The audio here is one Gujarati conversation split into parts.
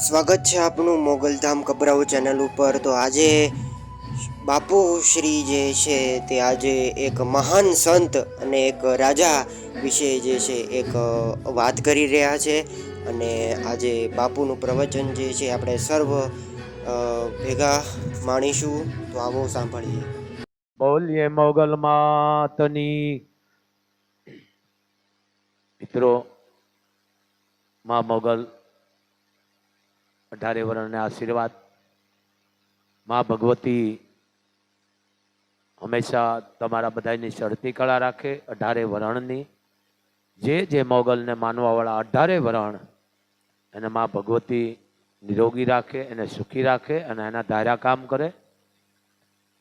સ્વાગત છે આપનું મોગલધામ કબરાઉ ચેનલ ઉપર. તો આજે બાપુ શ્રી જે છે તે આજે એક મહાન સંત અને એક રાજા વિશે જે છે એક વાત કરી રહ્યા છે. અને આજે બાપુનું પ્રવચન જે છે આપણે સર્વ ભેગા માણીશું. તો આવો સાંભળીએ. બોલીએ મોગલ માતની. મિત્રો, મા મોગલ અઢારે વર્ણને આશીર્વાદ. મા ભગવતી હંમેશા તમારા બધાની ચડતી કળા રાખે, અઢારે વરણની. જે જે મોગલને માનવાવાળા અઢારે વરણ એને મા ભગવતી નિરોગી રાખે, એને સુખી રાખે અને એના ધાર્યા કામ કરે.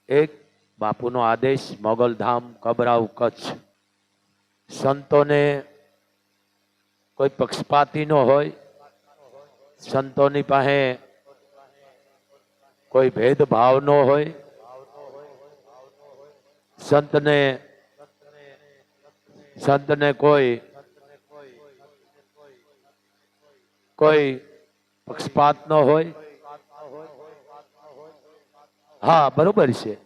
એક બાપુનો આદેશ મોગલધામ કબરાવ, કચ્છ. સંતોને કોઈ પક્ષપાતી ન હોય સંતોની પાસે કોઈ ભેદભાવ ન હોય. સંતને સંતને કોઈ કોઈ પક્ષપાત ન હોય. હા, બરોબર છે.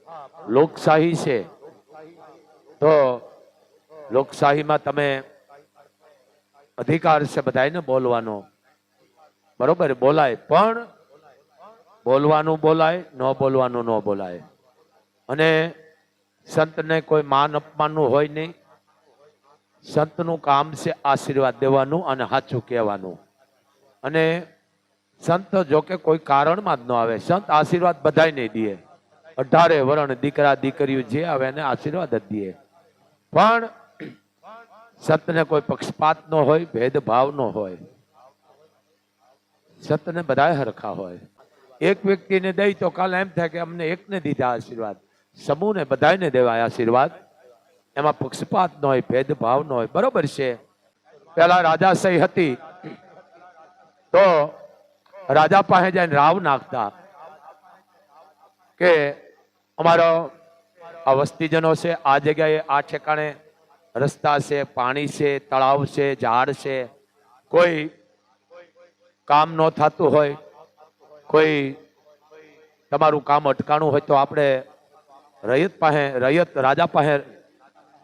લોકશાહી છે. તો લોકશાહીમાં તમે અધિકાર છે બધાને બોલવાનો. બરોબર? બોલાય. પણ બોલવાનું બોલાય, ન બોલવાનું ન બોલાય. અને સંતને કોઈ માન અપમાનનું હોય નહીં. સંતનું કામ છે આશીર્વાદ દેવાનું અને સાચું કહેવાનું. અને સંત જો કે કોઈ કારણમાં જ ન આવે. સંત આશીર્વાદ બધાય દે. અઢારે વરણ દીકરા દીકરીઓ જે આવે એને આશીર્વાદ જ દે. પણ સંતને કોઈ પક્ષપાત ન હોય, ભેદભાવ ન હોય. સંતને બધાએ હરખા હોય. એક વ્યક્તિને દઈ તો કાલે એમ થાય કે અમને એકને દીધા આશીર્વાદ. સમૂહને બધાને દેવાય આશીર્વાદ. એમાં પક્ષપાત ન હોય, ભેદભાવ ન હોય. બરોબર છે. પેલા રાજાશાહી હતી. તો રાજા પાસે જઈને રાવ નાખતા કે અમારો આ વસ્તીજનો છે, આ જગ્યાએ આ ઠેકાણે રસ્તા છે, પાણી છે, તળાવ છે, ઝાડ છે. કોઈ કામ ન થતું હોય, કોઈ તમારું કામ અટકાણું હોય તો આપણે રૈયત પાસે, રૈયત રાજા પાસે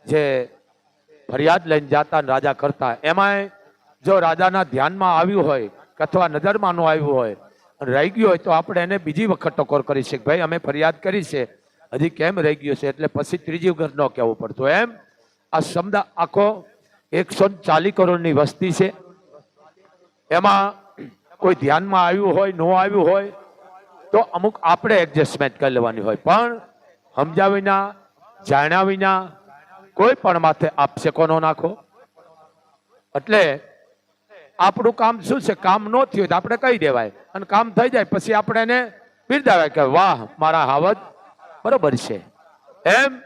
જે ફરિયાદ લઈને જાતા રાજા કરતા, એમાંય જો રાજાના ધ્યાનમાં આવ્યું હોય અથવા નજરમાં ન આવ્યું હોય, રહી ગયું હોય તો આપણે એને બીજી વખત ટકોર કરી શકીએ ભાઈ, અમે ફરિયાદ કરી છે. હજી કેમ રહી ગયું છે? એટલે પછી ત્રીજી વખત ન કહેવું પડતું. એમ આ સમદા આખો એકસો ચાલીસ કરોડની વસ્તી છે. એમાં કોઈ ધ્યાનમાં આવ્યું હોય, ન આવ્યું હોય, તો અમુક આપણે એડજસ્ટમેન્ટ કરી લેવાની હોય. પણ સમજ્યા વિના, જાણ્યા વિના કોઈ પણ માથે આપશેકો ન નાખો. એટલે આપણું કામ શું છે? કામ ન થયું તો આપણે કહી દેવાય. અને કામ થઈ જાય પછી આપણે એને બિરદાવાય કે વાહ, મારા હાવજ બરોબર છે. એમ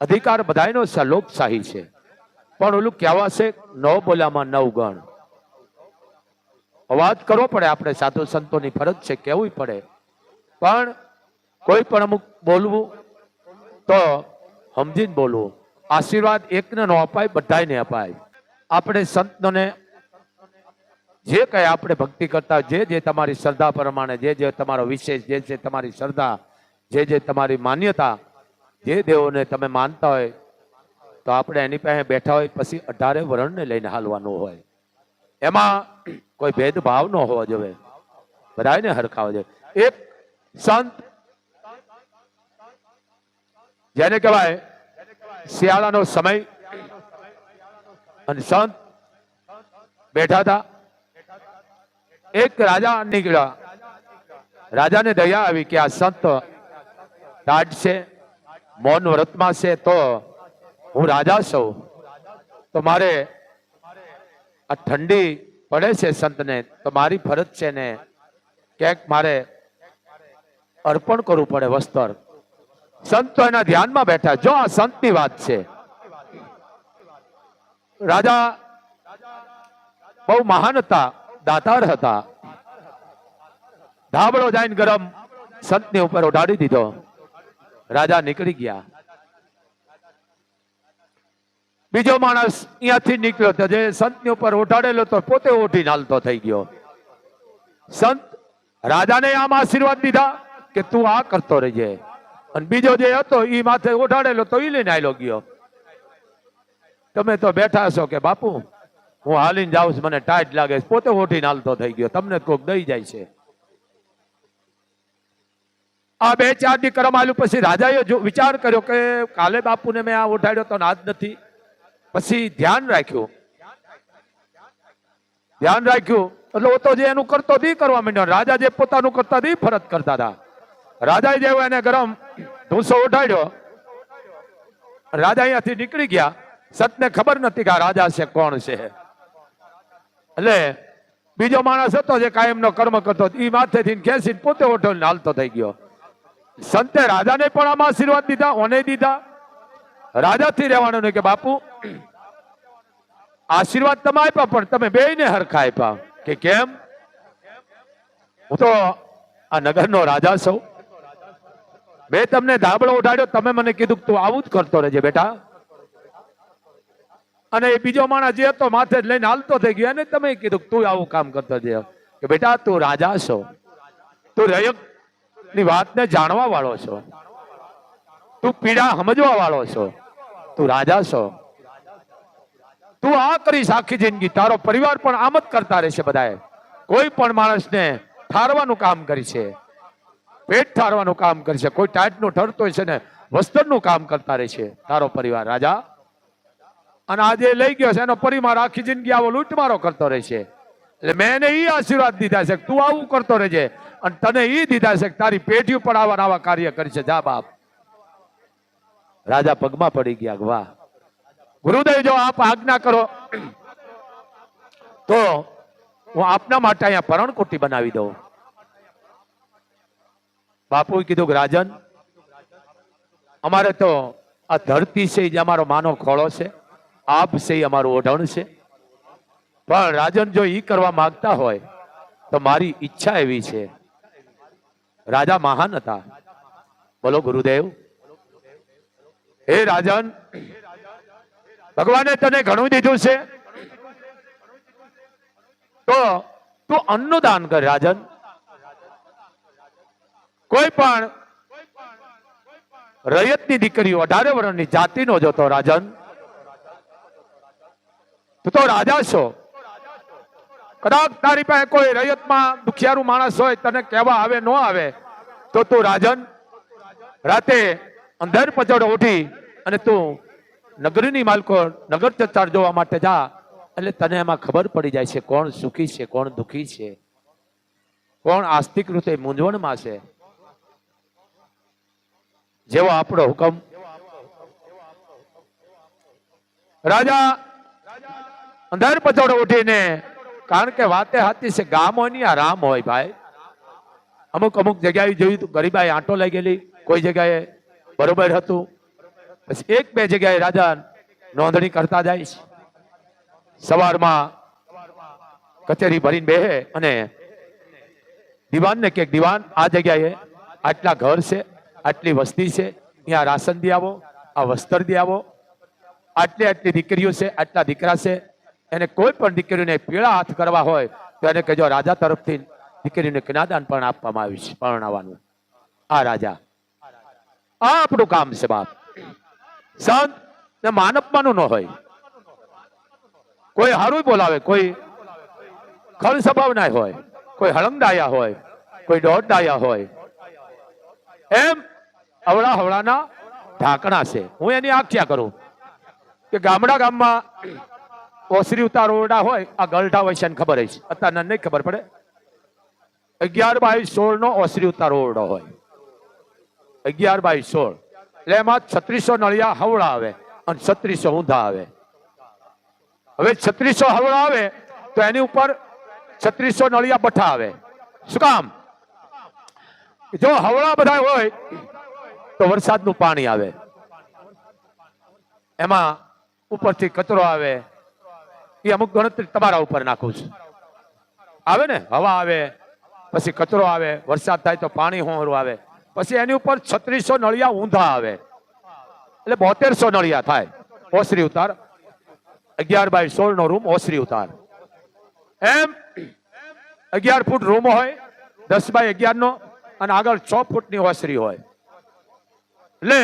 અધિકાર બધાયનો છે, લોકશાહી છે. પણ ઓલું કહેવાશે નવ બોલામાં નવ ગણ. અવાજ કરવો પડે આપણે સાધુ સંતોની ફરજ છે કેવું પડે. પણ કોઈ પણ અમુક બોલવું તો સમજીને બોલવું. આશીર્વાદ એકને ન અપાય બધાને અપાય. આપણે સંતોને જે કઈ આપણે ભક્તિ કરતા જે જે તમારી શ્રદ્ધા પ્રમાણે, જે જે તમારો વિશેષ, જે જે તમારી શ્રદ્ધા, જે જે તમારી માન્યતા, જે દેવોને તમે માનતા હોય, તો આપણે એની પાસે બેઠા હોય, પછી અઢારે વરણને લઈને હાલવાનું હોય. એમાં કોઈ ભેદભાવ ન હોવો જોઈએ. બધાને હરખાવો જોઈએ. એક સંત જેને કહેવાય શિયાળાનો સમય અને સંત બેઠા હતા. એક રાજા નીકળ્યા. રાજાને દયા આવી કે આ સંત ટાઢ છે, મૌન વ્રતમાં છે, તો હું રાજા છું. તો મારે આ ઠંડી પડે છે સંતને, તો મારી ફરજ છે ને ક્યાંક મારે અર્પણ કરવું પડે વસ્ત્ર. સંત એના ધ્યાનમાં બેઠા, જો આ સંતની વાત છે. રાજા બહુ મહાન હતા, દાતાર હતા. ધાબળો જઈને ગરમ સંતની ઉપર ઉડાડી દીધો. રાજા નીકળી ગયા. બીજો માણસ અહીંયાથી નીકળ્યો તો જે સંતની ઉપર ઓઢાડેલો તો પોતે ઉઠીને હાલતો થઈ ગયો. સંત રાજાને આમ આશીર્વાદ દીધા કે તું આ કરતો રહેજે અને બીજો જે હતો એ માથે ઉઠાડેલો તો એ લઈને આયલો ગયો. તમે તો બેઠા છો કે બાપુ, હું હાલીને જાઉં છું, મને ટાઈટ લાગે છે. પોતે ઉઠીને હાલતો થઈ ગયો. તમને કોક દઈ જાય છે. આ બે ચાર દી કરમ આલ્યું પછી રાજાએ વિચાર કર્યો કે કાલે બાપુને મેં આ ઉઠાડ્યો તો આજ નથી. પછી ધ્યાન રાખ્યું. ધ્યાન રાખ્યું. એટલે ઓ તો જે એનું કરતો બી કરવા માંડ્યો. રાજા જે પોતાનું કરતા બી ફરજ કરતા હતા. રાજાએ જેવો એને ગરમ ઢૂંસો ઉઠાડ્યો રાજા અહીંયાથી નીકળી ગયા. સતને ખબર નથી કે આ રાજા છે, કોણ છે. એટલે બીજો માણસ હતો જે કાયમનો કર્મ કરતો એ માથેથી ખેંચીને પોતે ઓઠો હાલતો થઈ ગયો. સંતે રાજાને પણ આમાં આશીર્વાદ દીધા, ઓને દીધા. રાજાથી રહેવાનું નહીં કે બાપુ? આશીર્વાદ તમે આપ્યા, પણ તમે બેયને હરખા આપ્યા. કે કેમ? હું તો આ નગરનો રાજા છું. મેં તમને ધાબળો ઉઠાડ્યો, તમે મને કીધું તું આવું જ કરતો રહેજે બેટા. અને એ બીજો માણસ જે હતો, માથે જ લઈને હાલતો થઈ ગયો અને તમે કીધું તું આવું કામ કરતો જે કે બેટા, તું રાજા છો. તું રયકની વાતને જાણવા વાળો છો. તું પીડા સમજવા વાળો છો. તું રાજા છો. તું આ કરીશ આખી જિંદગી. તારો પરિવાર પણ આમ જ કરતા રહેશે બધાએ. કોઈ પણ માણસને ઠારવાનું કામ કરી છે. પેટ ઠારવાનું કામ કરી છે. કોઈ ટાઈટનું ઠરતો છે ને, વસ્ત્રનું કામ કરતા રહે છે. તારો પરિવાર રાજા. અને આજે લઈ ગયો છે, એનો પરિવાર આખી જિંદગી આવો લૂંટમારો કરતો રહે છે. એટલે મેં એને એ આશીર્વાદ દીધા છે તું આવું કરતો રહેજે. અને તને એ દીધા છે તારી પેઢી પર આવા આવા કાર્ય કરી છે. જા બાપ. રાજા પગમાં પડી ગયા વાહ. ગુરુદેવ, જો આપ આજ્ઞા કરો, તો હું આપના માટે અહીંયા પરણકુટી બનાવી દઉં. બાપુએ કીધું કે રાજન, અમારે તો આ ધરતી છે જે અમારો માનો ખોળો છે, આપ છે એ અમારું ઓઢણ છે. પણ રાજન, જો ઈ કરવા માંગતા હોય, તો મારી ઈચ્છા એવી છે. રાજા મહાન હતા. બોલો ગુરુદેવ. હે રાજન, ભગવાને તને ઘણું દીધું છે. તો તું અન્નનું દાન કર રાજન. કોઈ પણ રયતની દીકરીઓ, અઢારે વર્ષની જોતો રાજન. તું તો રાજા છો. કદાચ તારી પાસે કોઈ રૈયતમાં દુખિયારું માણસ હોય, તને કહેવા આવે, ન આવે, તો તું રાજન. રાતે અંધાર પજોડો ઉઠી અને તું નગરીની માલકો નગર ચચાર જોવા માટે જા. એટલે તને એમાં ખબર પડી જાય છે કોણ સુખી છે, કોણ દુખી છે. કોણ આસ્તિક રૂપે મૂંઝવણમાં છે. જેવો આપણો હુકમ. રાજા અંધાર પચોડો ઉઠીને, કારણ કે વાતે હાથી છે ગામ હોય ને આ રામ હોય ભાઈ. અમુક અમુક જગ્યાએ જોયું ગરીબાઈ આંટો લઈ ગયેલી, કોઈ જગ્યાએ બરોબર હતું. પછી એક બે જગ્યાએ રાજા નોંધણી કરતા જાય છે. સવારમાં કચેરી ભરીને બેહે અને દિવાનને કે, દિવાન, આ જગ્યાએ આટલા ઘર છે, આટલી વસ્તી છે ત્યાં રાશન દી આવો, આ વસ્ત્ર દી આવો. આટલી આટલી દીકરીઓ છે, આટલા દીકરા છે. એને કોઈ પણ દીકરીને પીળા હાથ કરવા હોય, તો એને કહેજો રાજા તરફથી દીકરીને જ્ઞાદાન પણ આપવામાં આવ્યું છે, પરણાવવાનું. આ રાજા આ આપણું કામ છે બાપ સંત, ને માનવમાંનું ન હોય. કોઈ હારું બોલાવે, કોઈ ખળ સ્વભાવના હોય, કોઈ હળંગડાયા હોય, કોઈ દોડડાયા હોય. એમ હવળા હવળાના ઢાંકણા છે. હું એની આખ્યા કરું? કે ગામડા ગામમાં ઓસરી ઉતાર ઓરડા હોય, આ ગલઢા હોય ખબર છે. અત્યારના નહીં ખબર પડે. અગિયાર બાવીસ સોળ નો ઓસરી ઉતાર ઓરડો હોય. અગિયાર બાય સોળ. એટલે એમાં છત્રીસો નળિયા હવળા આવે અને છત્રીસો ઊંધા આવે. હવે છત્રીસો હવળા આવે તો એની ઉપર છત્રીસો નળિયા બઠા આવે. શું કામ? જો હવળા બધા હોય તો વરસાદનું પાણી આવે. એમાં ઉપરથી કચરો આવે. એ અમુક ગણતરી તમારા ઉપર નાખું છું. આવે ને? હવા આવે, પછી કચરો આવે, વરસાદ થાય તો પાણી હોરું આવે. પછી એની ઉપર છત્રીસો નળિયા ઊંધા આવે. એટલે બોતેરસો નળિયા થાય. ઓસરી ઉતાર. અગિયાર બાય સોળ નો રૂમ ઓસરી ઉતાર. એમ અગિયાર ફૂટ રૂમ હોય, દસ બાય અગિયારનો, અને આગળ છ ફૂટની ઓસરી હોય. એટલે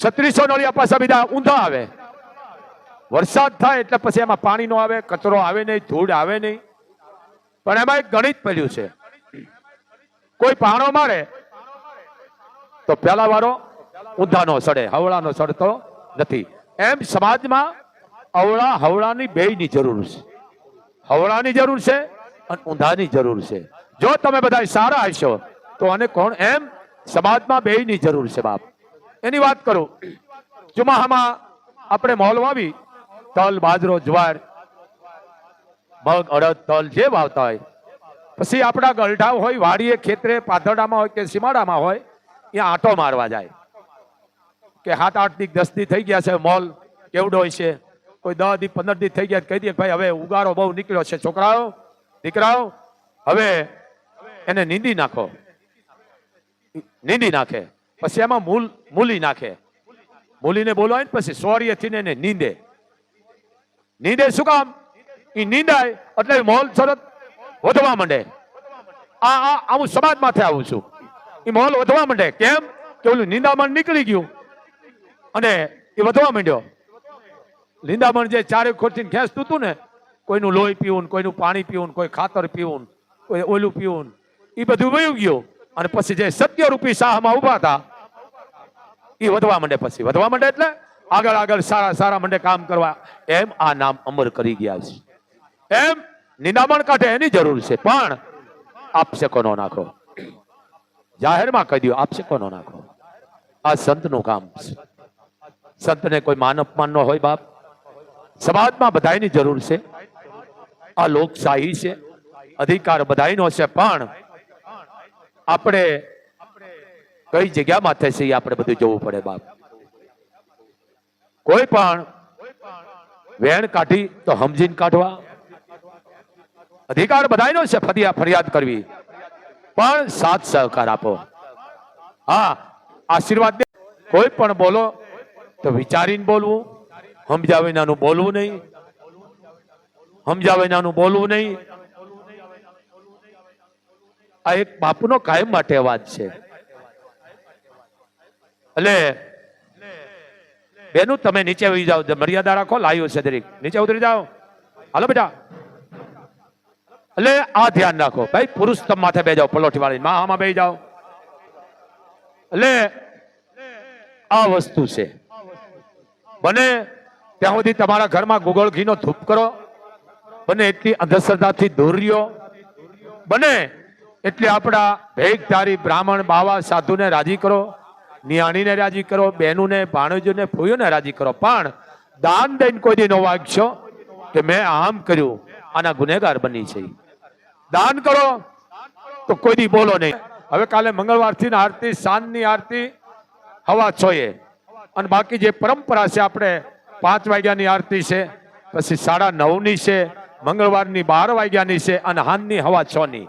છત્રીસો નળિયા પાછા બીજા ઊંધા આવે. વરસાદ થાય એટલે પછી એમાં પાણી નો આવે, કચરો આવે નહીં, ધૂળ આવે નહીં. પણ એમાં એક ગણિત પડ્યું છે. કોઈ પાણો મારે, તો પેલા વાળો ઊંધાનો સડે, હવળાનો સડતો નથી. એમ સમાજમાં અવળા હવળાની બેયની જરૂર છે. હવળાની જરૂર છે અને ઊંધાની જરૂર છે. જો તમે બધા સારા હશો, તો અને કોણ એમ સમાજમાં બેયની જરૂર છે બાપ. એની વાત કરું. ચુમાહામાં આપણે મોલ વાવી, તલ, બાજરો, જુવાર, મગ, અડદ, તલ જે વાવતા હોય પછી આપણા ગલઢા હોય, વાડીએ, ખેતરે, પાથરડામાં હોય કે સીમાડામાં હોય, ત્યાં આંટો મારવા જાય. કે સાત આઠ દી, દસ દી થઈ ગયા છે મોલ, કેવડો હોય છે? કોઈ દસ દી, પંદર દી થઈ ગયા કહી દે ભાઈ, હવે ઉગારો બહુ નીકળ્યો છે. છોકરાઓ, દીકરાઓ, હવે એને નીંદી નાખો. નીંદી નાખે. પછી એમાં મૂલ, મૂલી નાખે. મૂલીને બોલવાય ને પછી સોરીએથી એને નીંદે. નીંદે શું કામ? એ નીંદાય. એટલે મોલ સરત વધવા માંડે. આ આ આ હું સમાજમાંથી આવું છું. એ મોલ વધવા માંડે. કેમ? કે ઓલું નિંદામણ નીકળી ગયું. અને એ વધવા માંડ્યો. લીંદામણ જે ચારે ખોટીને ખેંચતું હતું ને, કોઈનું લોહી પીવું કોઈનું પાણી પીવું કોઈ ખાતર પીવું કોઈ ઓલું પીવું એ બધું વયું ગયું. અને પછી જે સત્યરૂપી શાહમાં ઊભા હતા, એ વધવા માંડે પછી. વધવા માંડે એટલે આગળ આગળ સારા સારા મંડે કામ કરવા. એમ આ નામ અમર કરી ગયા છે. એમ નિંદામણ કાઢે એની જરૂર છે, પણ આપશે નો નાખો. જાહેરમાં કહી દો આપશે નો નાખો. આ સંતનું કામ છે. સંતને કોઈ માન અપમાન હોય બાપ. સમાજમાં બધાની જરૂર છે. આ લોકશાહી છે. અધિકાર બધાયનો છે, પણ આપણે કઈ જગ્યા માથે છે આપણે બધું જોવું પડે બાપ. કોઈ પણ વેણ કાઢી તો સમજીને કાઢવા. અધિકાર બધાનો છે ફરિયાદ કરવી. પણ સાથ સહકાર આપો. હા, આશીર્વાદ કોઈ પણ બોલો, તો વિચારીને બોલવું. સમજાવે નાનું બોલવું નહીં. સમજાવે નાનું બોલવું નહીં. આ એક બાપુનો કાયમ માટે અવાજ છે. એટલે બેનું તમે નીચે આવી જાઓ. મર્યાદા રાખો, લાવ્યો છે દરેક. નીચે ઉતરી જાઓ. હાલો બેટા. એટલે આ ધ્યાન રાખો. ભાઈ, પુરુષ તમ માથે બે જાઓ પલોઠી વાળી આમાં બે જાઓ એટલે આ વસ્તુ છે. બને ત્યાં સુધી તમારા ઘરમાં ગુગળ ઘીનો ધૂપ કરો. બને એટલી અંધશ્રદ્ધાથી દૂર રહ્યો. બને એટલે આપણા ભેગધારી બ્રાહ્મણ, બાવા, સાધુને રાજી કરો. નિયાણીને રાજી કરો, બહેનુને, ભાણેજોને ફૂયોને રાજી કરો. પણ દાન દઈને કોઈ દી નો વાગશો કે મેં આમ કર્યું, આના ગુનેગાર બની છે દાન કરો. તો કોઈ દી બોલો નહીં. હવે કાલે મંગળવારથી આરતી, સાંજની આરતી, હવા છોએ અને બાકી જે પરંપરા છે આપણે, પાંચ વાગ્યાની આરતી છે, પછી સાડા નવની છે, મંગળવારની બાર વાગ્યાની છે, અને હાનની હવા છ ની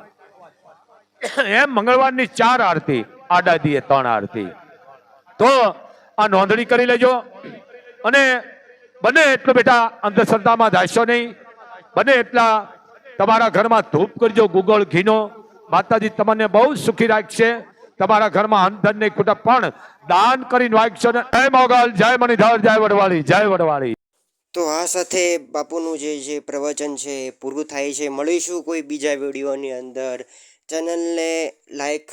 એમ મંગળવારની ચાર આરતી આડા દીએ ત્રણ આરતી. તો આ નોંધણી કરી લેજો. અને બને એટલું બેટા અંધશ્રદ્ધામાં જાશો નહીં. બને એટલા તમારા ઘરમાં ધૂપ કરજો, ગુગળ ઘીનો. માતાજી તમને બહુ સુખી રાખશે. તમારા ઘરમાં અંધન નહીં ખૂટે, પણ દાન કરીને વાગશો ને. જય મોગલ, જય મણિધર, જય વડવાળી જય વડવાળી. તો આ સાથે બાપુનું જે જે પ્રવચન છે પૂરું થાય છે. મળીશું કોઈ બીજા વિડીયોની અંદર. ચેનલને લાઈક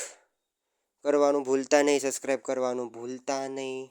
કરવાનું ભૂલતા નહીં, સબસ્ક્રાઈબ કરવાનું ભૂલતા નહીં.